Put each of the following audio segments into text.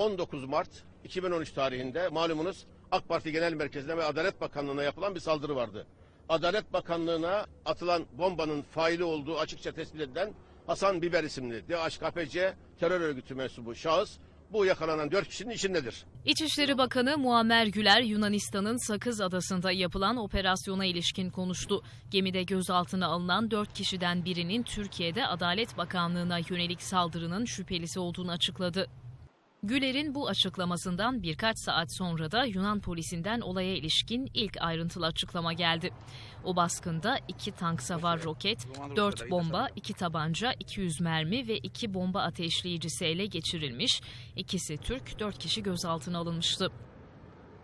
19 Mart 2013 tarihinde malumunuz AK Parti Genel Merkezi'ne ve Adalet Bakanlığı'na yapılan bir saldırı vardı. Adalet Bakanlığı'na atılan bombanın faili olduğu açıkça tespit edilen Hasan Biber isimli DHKPC terör örgütü mensubu şahıs bu yakalanan 4 kişinin içindedir. İçişleri Bakanı Muammer Güler Yunanistan'ın Sakız Adası'nda yapılan operasyona ilişkin konuştu. Gemide gözaltına alınan 4 kişiden birinin Türkiye'de Adalet Bakanlığı'na yönelik saldırının şüphelisi olduğunu açıkladı. Güler'in bu açıklamasından birkaç saat sonra da Yunan polisinden olaya ilişkin ilk ayrıntılı açıklama geldi. O baskında iki tank savar roket, dört bomba, iki tabanca, 200 mermi ve iki bomba ateşleyicisi ele geçirilmiş. İkisi Türk, dört kişi gözaltına alınmıştı.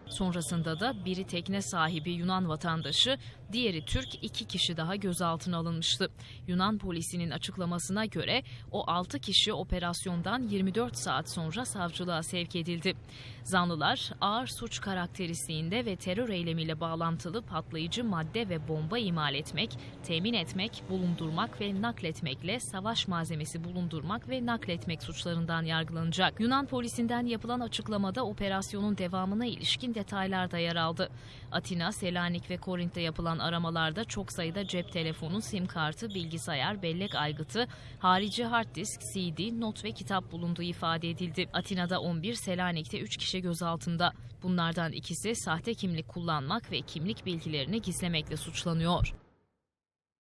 Sonrasında da biri tekne sahibi Yunan vatandaşı, diğeri Türk iki kişi daha gözaltına alınmıştı. Yunan polisinin açıklamasına göre o 6 kişi operasyondan 24 saat sonra savcılığa sevk edildi. Zanlılar ağır suç karakteristiğinde ve terör eylemiyle bağlantılı patlayıcı madde ve bomba imal etmek, temin etmek, bulundurmak ve nakletmekle savaş malzemesi bulundurmak ve nakletmek suçlarından yargılanacak. Yunan polisinden yapılan açıklamada operasyonun devamına ilişkin detaylar da yer aldı. Atina, Selanik ve Korint'te yapılan aramalarda çok sayıda cep telefonu, sim kartı, bilgisayar, bellek aygıtı, harici hard disk, CD, not ve kitap bulunduğu ifade edildi. Atina'da 11, Selanik'te 3 kişi gözaltında. Bunlardan ikisi sahte kimlik kullanmak ve kimlik bilgilerini gizlemekle suçlanıyor.